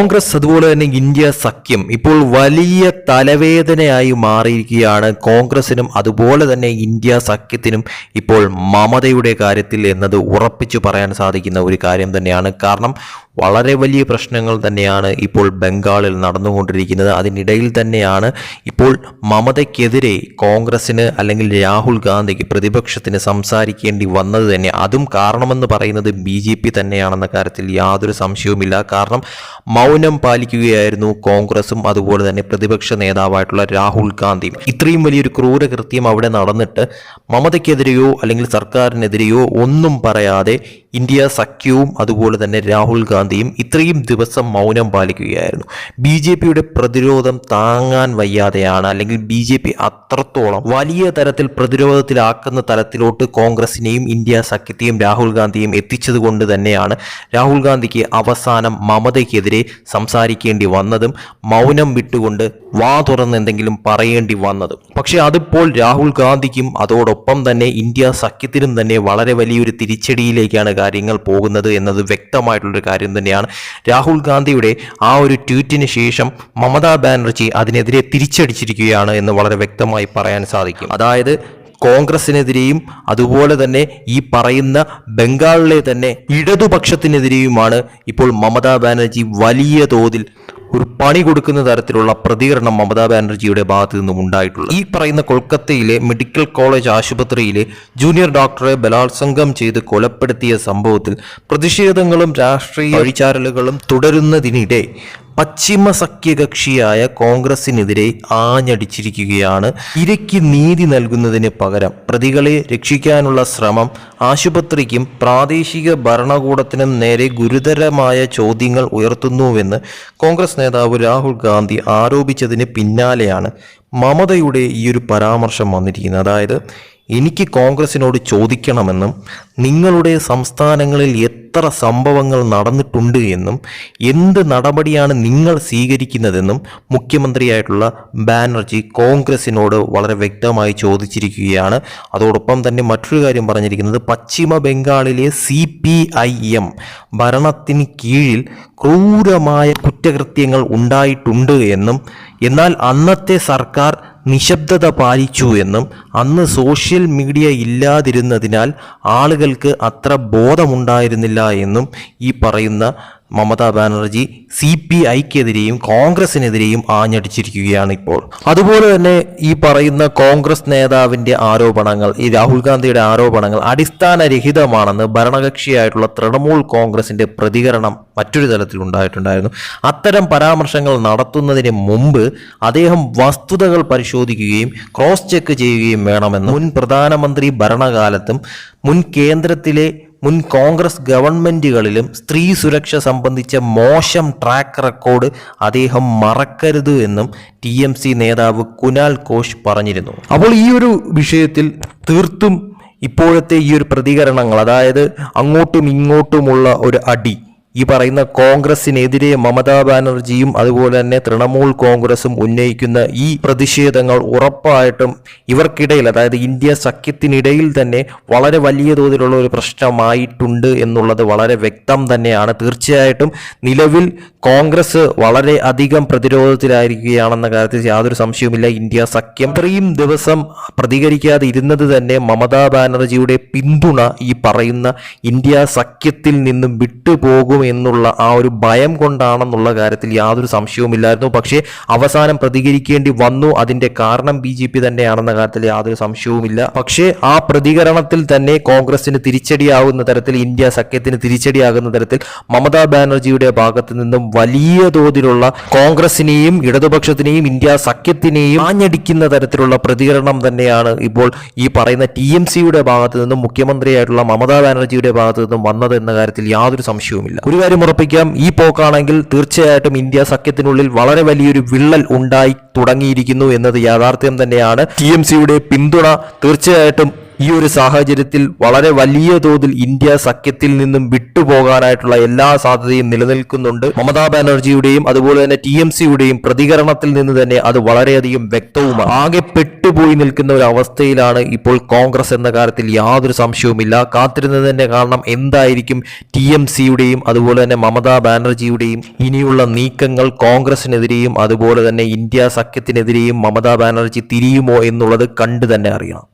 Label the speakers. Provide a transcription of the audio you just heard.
Speaker 1: കോൺഗ്രസ് അതുപോലെ തന്നെ ഇന്ത്യ സഖ്യം ഇപ്പോൾ വലിയ തലവേദനയായി മാറിയിരിക്കുകയാണ്. കോൺഗ്രസിനും അതുപോലെ തന്നെ ഇന്ത്യ സഖ്യത്തിനും ഇപ്പോൾ മമതയുടെ കാര്യത്തിൽ എന്നത് ഉറപ്പിച്ചു പറയാൻ സാധിക്കുന്ന ഒരു കാര്യം തന്നെയാണ്. കാരണം വളരെ വലിയ പ്രശ്നങ്ങൾ തന്നെയാണ് ഇപ്പോൾ ബംഗാളിൽ നടന്നുകൊണ്ടിരിക്കുന്നത്. അതിനിടയിൽ തന്നെയാണ് ഇപ്പോൾ മമതയ്ക്കെതിരെ കോൺഗ്രസിന് അല്ലെങ്കിൽ രാഹുൽ ഗാന്ധിക്ക് പ്രതിപക്ഷത്തിന് സംസാരിക്കേണ്ടി വന്നത് തന്നെ. അതും കാരണമെന്ന് പറയുന്നത് ബി ജെ പി തന്നെയാണെന്ന കാര്യത്തിൽ യാതൊരു സംശയവുമില്ല. കാരണം മൗനം പാലിക്കുകയായിരുന്നു കോൺഗ്രസും അതുപോലെ തന്നെ പ്രതിപക്ഷ നേതാവായിട്ടുള്ള രാഹുൽ ഗാന്ധിയും. ഇത്രയും വലിയൊരു ക്രൂരകൃത്യം അവിടെ നടന്നിട്ട് മമതയ്ക്കെതിരെയോ അല്ലെങ്കിൽ സർക്കാരിനെതിരെയോ ഒന്നും പറയാതെ ഇന്ത്യ സഖ്യവും അതുപോലെ തന്നെ രാഹുൽ ഗാന്ധിയും ഇത്രയും ദിവസം മൗനം പാലിക്കുകയായിരുന്നു. ബി ജെ പിയുടെ പ്രതിരോധം താങ്ങാൻ വയ്യാതെയാണ് അല്ലെങ്കിൽ ബി ജെ പി അത്രത്തോളം വലിയ തരത്തിൽ പ്രതിരോധത്തിലാക്കുന്ന തലത്തിലോട്ട് കോൺഗ്രസിനെയും ഇന്ത്യ സഖ്യത്തെയും രാഹുൽ ഗാന്ധിയും എത്തിച്ചത് കൊണ്ട് തന്നെയാണ് രാഹുൽ ഗാന്ധിക്ക് അവസാനം മമതയ്ക്കെതിരെ സംസാരിക്കേണ്ടി വന്നതും മൗനം വിട്ടുകൊണ്ട് വാ തുറന്ന് എന്തെങ്കിലും പറയേണ്ടി വന്നതും. പക്ഷെ അതിപ്പോൾ രാഹുൽ ഗാന്ധിക്കും അതോടൊപ്പം തന്നെ ഇന്ത്യ സഖ്യത്തിനും തന്നെ വളരെ വലിയൊരു തിരിച്ചടിയിലേക്കാണ് കാര്യങ്ങൾ പോകുന്നത് എന്നത് വ്യക്തമായിട്ടുള്ളൊരു കാര്യം തന്നെയാണ്. രാഹുൽ ഗാന്ധിയുടെ ആ ഒരു ട്വീറ്റിന് ശേഷം മമതാ ബാനർജി അതിനെതിരെ തിരിച്ചടിച്ചിരിക്കുകയാണ് എന്ന് വളരെ വ്യക്തമായി പറയാൻ സാധിക്കും. അതായത് കോൺഗ്രസിനെതിരെയും അതുപോലെ തന്നെ ഈ പറയുന്ന ബംഗാളിലെ തന്നെ ഇടതുപക്ഷത്തിനെതിരെയുമാണ് ഇപ്പോൾ മമതാ ബാനർജി വലിയ തോതിൽ ഒരു പണി കൊടുക്കുന്ന തരത്തിലുള്ള പ്രതികരണം മമതാ ബാനർജിയുടെ ഭാഗത്തു നിന്നും ഉണ്ടായിട്ടുള്ളത്. ഈ പറയുന്ന കൊൽക്കത്തയിലെ മെഡിക്കൽ കോളേജ് ആശുപത്രിയിലെ ജൂനിയർ ഡോക്ടറെ ബലാത്സംഗം ചെയ്ത് കൊലപ്പെടുത്തിയ സംഭവത്തിൽ പ്രതിഷേധങ്ങളും രാഷ്ട്രീയ വഴിചാരലുകളും തുടരുന്നതിനിടെ പശ്ചിമ സഖ്യകക്ഷിയായ കോൺഗ്രസിനെതിരെ ആഞ്ഞടിച്ചിരിക്കുകയാണ്. ഇരയ്ക്ക് നീതി നൽകുന്നതിന് പകരം പ്രതികളെ രക്ഷിക്കാനുള്ള ശ്രമം ആശുപത്രിക്കും പ്രാദേശിക ഭരണകൂടത്തിനും നേരെ ഗുരുതരമായ ചോദ്യങ്ങൾ ഉയർത്തുന്നുവെന്ന് കോൺഗ്രസ് നേതാവ് രാഹുൽ ഗാന്ധി ആരോപിച്ചതിന് പിന്നാലെയാണ് മമതയുടെ ഈ ഒരു പരാമർശം വന്നിരിക്കുന്നത്. അതായത് എനിക്ക് കോൺഗ്രസിനോട് ചോദിക്കണമെന്നും നിങ്ങളുടെ സംസ്ഥാനങ്ങളിൽ എത്ര സംഭവങ്ങൾ നടന്നിട്ടുണ്ട് എന്നും എന്ത് നടപടിയാണ് നിങ്ങൾ സ്വീകരിക്കുന്നതെന്നും മുഖ്യമന്ത്രിയായിട്ടുള്ള ബാനർജി കോൺഗ്രസിനോട് വളരെ വ്യക്തമായി ചോദിച്ചിരിക്കുകയാണ്. അതോടൊപ്പം തന്നെ മറ്റൊരു കാര്യം പറഞ്ഞിരിക്കുന്നത് പശ്ചിമ ബംഗാളിലെ സി പി ഐ എം ഭരണത്തിന് കീഴിൽ ക്രൂരമായ കുറ്റകൃത്യങ്ങൾ ഉണ്ടായിട്ടുണ്ട് എന്നും എന്നാൽ അന്നത്തെ സർക്കാർ നിശബ്ദത പാലിച്ചു എന്നും അന്ന് സോഷ്യൽ മീഡിയ ഇല്ലാതിരുന്നതിനാൽ ആളുകൾക്ക് അത്ര ബോധമുണ്ടായിരുന്നില്ല എന്നും ഈ പറയുന്ന മമതാ ബാനർജി സി പി ഐക്കെതിരെയും കോൺഗ്രസിനെതിരെയും ആഞ്ഞടിച്ചിരിക്കുകയാണ് ഇപ്പോൾ. അതുപോലെ തന്നെ ഈ പറയുന്ന കോൺഗ്രസ് നേതാവിന്റെ ആരോപണങ്ങൾ ഈ രാഹുൽ ഗാന്ധിയുടെ ആരോപണങ്ങൾ അടിസ്ഥാനരഹിതമാണെന്ന് ഭരണകക്ഷിയായിട്ടുള്ള തൃണമൂൽ കോൺഗ്രസിന്റെ പ്രതികരണം മറ്റൊരു തലത്തിൽ ഉണ്ടായിട്ടുണ്ടായിരുന്നു. അത്തരം പരാമർശങ്ങൾ നടത്തുന്നതിന് മുമ്പ് അദ്ദേഹം വസ്തുതകൾ പരിശോധിക്കുകയും ക്രോസ് ചെക്ക് ചെയ്യുകയും വേണമെന്ന് മുൻ പ്രധാനമന്ത്രി ഭരണകാലത്തും മുൻ കേന്ദ്രത്തിലെ മുൻ കോൺഗ്രസ് ഗവൺമെന്റുകളിലും സ്ത്രീ സുരക്ഷ സംബന്ധിച്ച മോശം ട്രാക്ക് റെക്കോർഡ് അദ്ദേഹം മറക്കരുത് എന്നും ടി എം സി നേതാവ് കുനാൽ കോഷ് പറഞ്ഞിരുന്നു. അപ്പോൾ ഈ ഒരു വിഷയത്തിൽ തീർത്തും ഇപ്പോഴത്തെ ഈ ഒരു പ്രതികരണങ്ങൾ അതായത് അങ്ങോട്ടും ഇങ്ങോട്ടുമുള്ള ഒരു അടി ഈ പറയുന്ന കോൺഗ്രസിനെതിരെ മമതാ ബാനർജിയും അതുപോലെ തന്നെ തൃണമൂൽ കോൺഗ്രസും ഉന്നയിക്കുന്ന ഈ പ്രതിഷേധങ്ങൾ ഉറപ്പായിട്ടും ഇവർക്കിടയിൽ അതായത് ഇന്ത്യ സഖ്യത്തിനിടയിൽ തന്നെ വളരെ വലിയ തോതിലുള്ള ഒരു പ്രശ്നമായിട്ടുണ്ട് എന്നുള്ളത് വളരെ വ്യക്തം തന്നെയാണ്. തീർച്ചയായിട്ടും നിലവിൽ കോൺഗ്രസ് വളരെ അധികം പ്രതിരോധത്തിലായിരിക്കുകയാണെന്ന കാര്യത്തിൽ യാതൊരു സംശയവുമില്ല. ഇന്ത്യ സഖ്യം ഇത്രയും ദിവസം പ്രതികരിക്കാതെ ഇരുന്നത് തന്നെ മമതാ ബാനർജിയുടെ പിന്തുണ ഈ പറയുന്ന ഇന്ത്യ സഖ്യത്തിൽ നിന്നും വിട്ടുപോകും എന്നുള്ള ആ ഒരു ഭയം കൊണ്ടാണെന്നുള്ള കാര്യത്തിൽ യാതൊരു സംശയവുമില്ലായിരുന്നു പക്ഷേ അവസാനം പ്രതികരിക്കേണ്ടി വന്നു. അതിന്റെ കാരണം ബി ജെ പി തന്നെയാണെന്ന കാര്യത്തിൽ യാതൊരു സംശയവുമില്ല പക്ഷേ ആ പ്രതികരണത്തിൽ തന്നെ കോൺഗ്രസിന് തിരിച്ചടിയാകുന്ന തരത്തിൽ ഇന്ത്യ സഖ്യത്തിന് തിരിച്ചടിയാകുന്ന തരത്തിൽ മമതാ ബാനർജിയുടെ ഭാഗത്ത് നിന്നും വലിയ തോതിലുള്ള കോൺഗ്രസിനെയും ഇടതുപക്ഷത്തിനെയും ഇന്ത്യ സഖ്യത്തിനെയും ആഞ്ഞടിക്കുന്ന തരത്തിലുള്ള പ്രതികരണം തന്നെയാണ് ഇപ്പോൾ ഈ പറയുന്ന ടി എം സിയുടെ ഭാഗത്ത് നിന്നും മുഖ്യമന്ത്രിയായിട്ടുള്ള മമതാ ബാനർജിയുടെ ഭാഗത്ത് നിന്നും വന്നത് എന്ന കാര്യത്തിൽ യാതൊരു സംശയവുമില്ല. ഒരു കാര്യം ഉറപ്പിക്കാം. ഈ പോക്കാണെങ്കിൽ തീർച്ചയായിട്ടും ഇന്ത്യ സഖ്യത്തിനുള്ളിൽ വളരെ വലിയൊരു വിള്ളൽ ഉണ്ടായി തുടങ്ങിയിരിക്കുന്നു എന്നത് യാഥാർത്ഥ്യം തന്നെയാണ്. ടി എം സിയുടെ പിന്തുണ തീർച്ചയായിട്ടും ഈ ഒരു സാഹചര്യത്തിൽ വളരെ വലിയ തോതിൽ ഇന്ത്യ സഖ്യത്തിൽ നിന്നും വിട്ടുപോകാനായിട്ടുള്ള എല്ലാ സാധ്യതയും നിലനിൽക്കുന്നുണ്ട്. മമതാ ബാനർജിയുടെയും അതുപോലെ തന്നെ ടി എം സിയുടെയും പ്രതികരണത്തിൽ നിന്ന് തന്നെ അത് വളരെയധികം വ്യക്തവുമാണ്. ആകെ പെട്ടുപോയി നിൽക്കുന്ന ഒരു അവസ്ഥയിലാണ് ഇപ്പോൾ കോൺഗ്രസ് എന്ന കാര്യത്തിൽ യാതൊരു സംശയവുമില്ല. കാത്തിരുന്നത് തന്നെ കാരണം എന്തായിരിക്കും ടി എം സിയുടെയും അതുപോലെ തന്നെ മമതാ ബാനർജിയുടെയും ഇനിയുള്ള നീക്കങ്ങൾ കോൺഗ്രസിനെതിരെയും അതുപോലെ തന്നെ ഇന്ത്യ സഖ്യത്തിനെതിരെയും മമതാ ബാനർജി തിരിയുമോ എന്നുള്ളത് കണ്ടു തന്നെ അറിയണം.